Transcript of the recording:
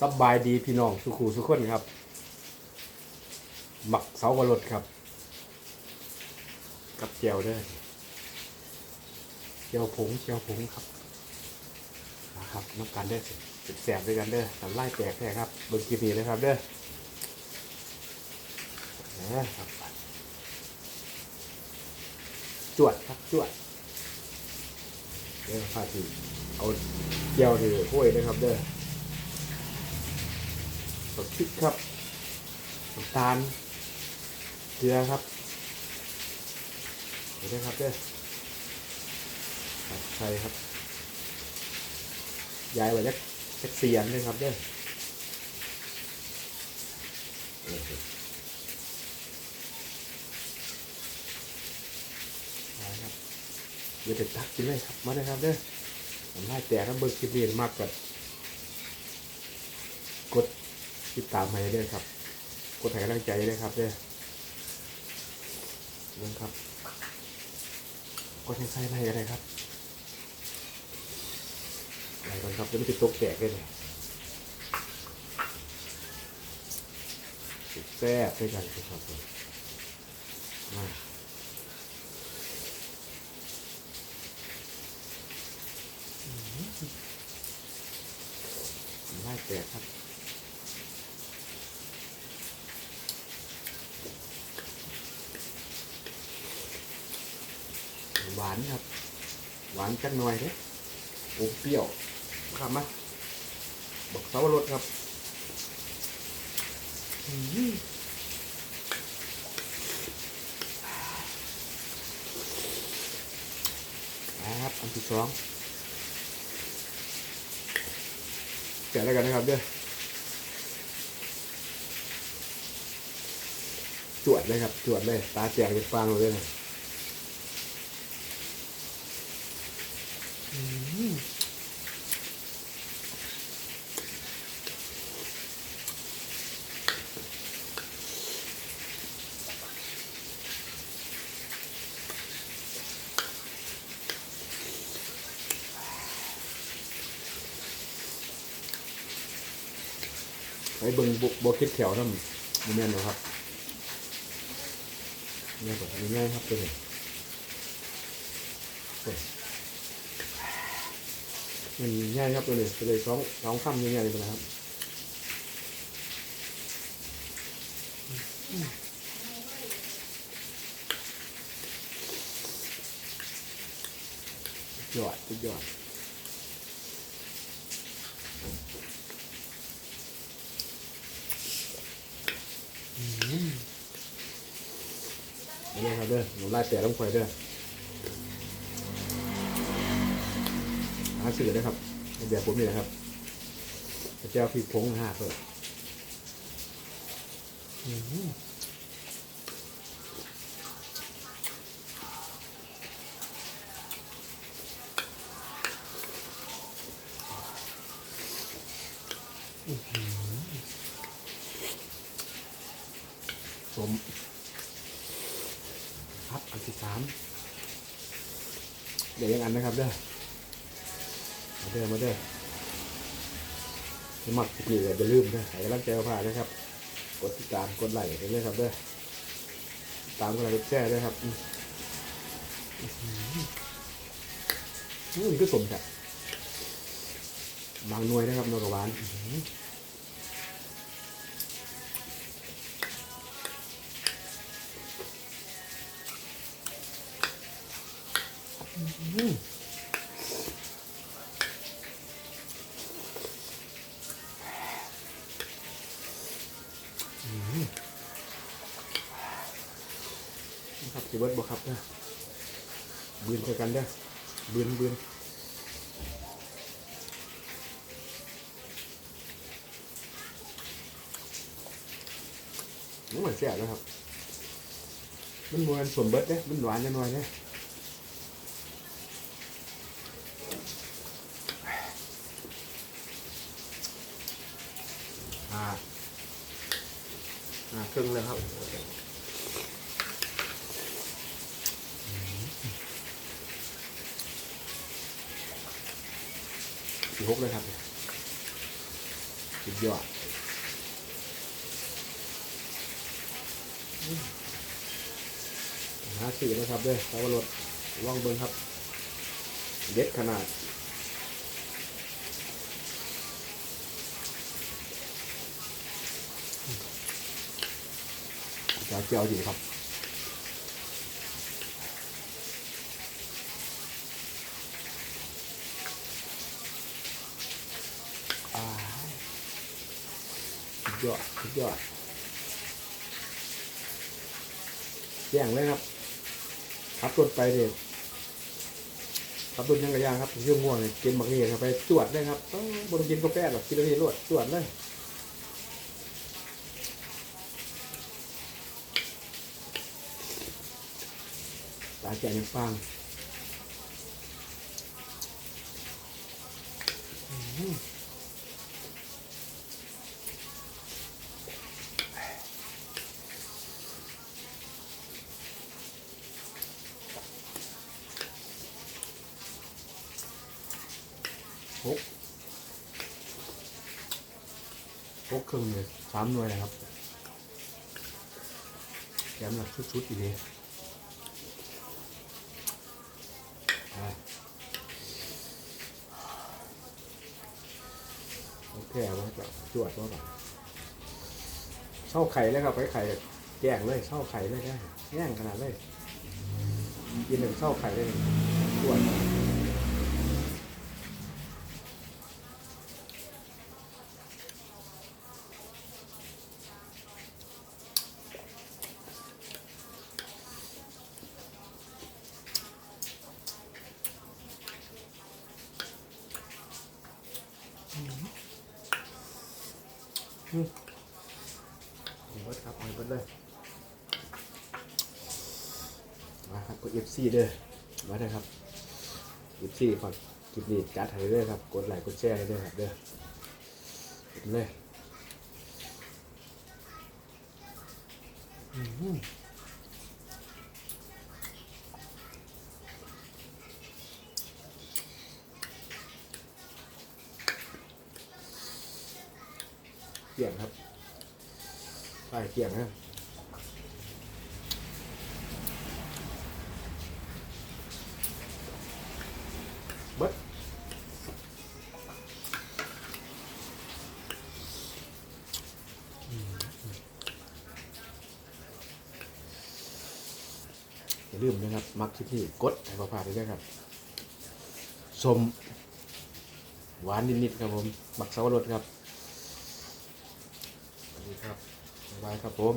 สบายดีพี่น้องสุขูสุขคนครับ หมักเสาวรสครับ กับเจียวด้อเจียวผงเจียวผงครับนะครับน้ำกันเด้อแสบด้วยกันเด้อทำไล่แตกแท้ครับเบิ่งคลิปนี้เลยครับเด้อนะครับจวดครับจวดเด้อพาทีเอาเจียวถือถ้วยนะครับเด้อ สดพริกครับน้ำตาลเกลือครับเห็นไหมครับเด้อใส่ครับย้ายไว้จักจักเสียนเลยครับเด้อเดี๋ยวจะตักกินเลยครับ มาเลยครับเด้อผมไล่แตกครับเบิร์คลิปนี้มากกับกด ติดตามให้ด้วยครับ กดให้กำลังใจด้วยครับเด้อเรื่องครับกดให้ใส่ไม่ก็ได้ครับอะไรก่อนครับจะไม่ติดตกแตกเลยเนี่ยแซ่บด้วยกันครับผมาอื้อหือไล่แตกครับ หวานครับ หวานจักหน่อยเด้อมเปรี้ยวครับมาบักเสาวรสครับอื้อหือครับอันที่สองแกะแล้วกันนะครับเด้อจวดเลยครับจวดเลย ตาแจกเป็นฟางเลยนะ ไปเบิ่งบโบคิดแถวนั่นมันแม่นบ่ครับเนี่ยแบบง่ายๆครับตัวนี้โอ้ยมันง่ายครับตัวนี้ตัวเลยสองสองคำง่ายๆเลยนะครับยอดยอด นี่ครับเด้อหนูไล่เตะต้องคอยเด้อหาสื่อนะครับแบบผมนี่นะครับเจ้าพี่พงห้าเพิ่ม อื้อหืออื้อหือสมครับอันที่สามเดี๋ยวยังอันนะครับเด้อมาเด้อมาเด้อสมัครสกีเลยจะลืมนะใส่กำลังใจเอาผ่านะครับ กดติดตามกดไลค์กันเลยครับเด้อตามกดไลค์กดแชร์ด้วยครับอืมอืมก็สมครับบางหน่วยนะครับนกกระวาน ครับจีเบิร์ดบอกครับนะบืนเท่กันเด้บืนบืนนี่เหมือนแซ่บนะครับ มันมวนสมเบิร์ดเด้มันหวานจังหน่อยเด้อ่ ครึ่งเลยครับสี่หกเลยครับสุดยอดอืมหาสื่อนะครับเด้อสาวรสลองเบิ่งครับ เด็ดขนาด จะเจียวดีครับอ่าสุดยอดสุดยอดแย่งเลยครับขับรถไปเด็ดขับรถยังกระยางครับเรื่องง่วงเลยกินบักนี่ครับไปตรวจเลยครับต้องบนกินกาแฟหรอกกินอะไรรวดตรวจเลยาแก่ยังฟังอืมหกหกครึ่งเลยสามหน่วยนะครับแกมหลักชุดๆอีกเโอเคว่าจะจวดว่าแบบเช่าไข่เลยครับไปไข่แย่งเลยเช่าไข่เลยได้แย่งขนาดเลยกินหนึ่งเช่าไข่เลยจวด เอาเบิดครับเอาเบิดเลยมาครับกด FC เด้อมาเลยครับ FC ฝากคลิปนี้จัดให้เด้อครับกดไลค์กดแชร์ให้ด้อครับเด้อเลยอืม กี่ยงครับใช่เกี่ยงนะเบิดอย่าลืมนะครับ มักที่ที่กดให้พอพลาดด้วยครับสมหวานนิดๆครับผมหมักสับปะรดครับ ครับบ๊ายบายครับผม